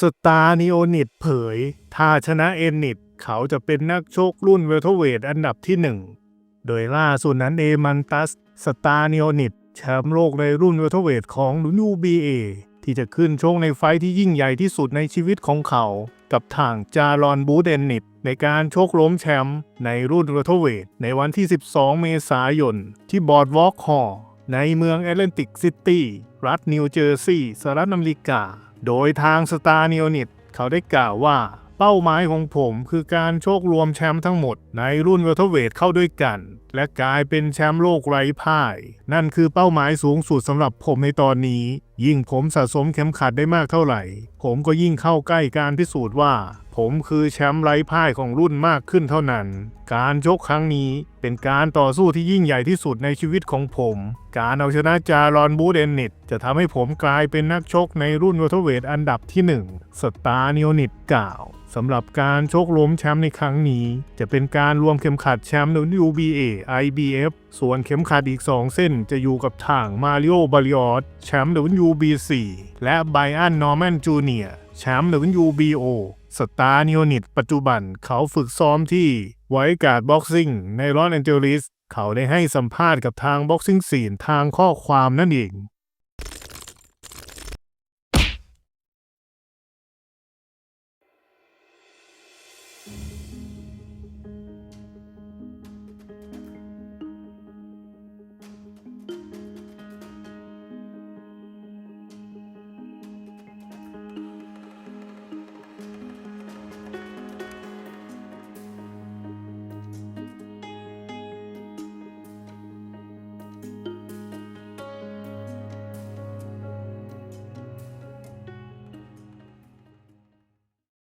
สตาร์นิโอนิดเผย ถ้าชนะเอนิดเขาจะเป็นนักโชครุ่นเวลเทอร์เวทอันดับที่หนึ่ง โดยล่าสุดนั้นเอมันตัส สตาร์นิโอนิดแชมป์โลกในรุ่นเวลเทอร์เวทของ WBA ที่จะขึ้นชกในไฟที่ยิ่งใหญ่ที่สุดในชีวิตของเขา กับทางจารอนบูเดนนิดในการชกล้มแชมป์ในรุ่นเวลเทอร์เวทในวันที่ 12 เมษายน ที่บอร์ดวอล์กฮอลล์ในเมืองแอตแลนติกซิตี้ รัฐนิวเจอร์ซีย์สหรัฐอเมริกา โดยทางสตาร์นิโอนิตเขาได้กล่าวว่าเป้าหมายของผมคือการโชครวมแชมป์ทั้งหมดในรุ่นเวลเทอร์เวทเข้าด้วยกัน และกลายเป็นแชมป์โลกไร้พ่าย นั่นคือเป้าหมายสูงสุดสำหรับผมในตอนนี้ ยิ่งผมสะสมเข็มขัดได้มากเท่าไหร่ ผมก็ยิ่งเข้าใกล้การพิสูจน์ว่า ผมคือแชมป์ไร้พ่ายของรุ่นมากขึ้นเท่านั้น การชกครั้งนี้เป็นการต่อสู้ที่ยิ่งใหญ่ที่สุดในชีวิตของผม การเอาชนะจารอนบูเดนนิตจะทำให้ผมกลายเป็นนักชกในรุ่นเวลเทอร์เวทอันดับที่ 1 สตาร์นิโอนิตกล่าวสำหรับการชกล้มแชมป์ในครั้งนี้ จะเป็นการรวมเข็มขัดแชมป์ WBA IBF ส่วนเข็มขัดอีก 2 เส้นจะอยู่กับทางมาริโอบาริออตแชมป์ WBC และไบอันนอร์แมนจูเนียแชมป์ WBO สตาร์นิโอนิตปัจจุบันเขาฝึกซ้อมที่ไวการ์ดบ็อกซิ่งในลอสแอนเจลิสเขาได้ให้สัมภาษณ์กับทางบ็อกซิ่งสีนทางข้อความนั่นเอง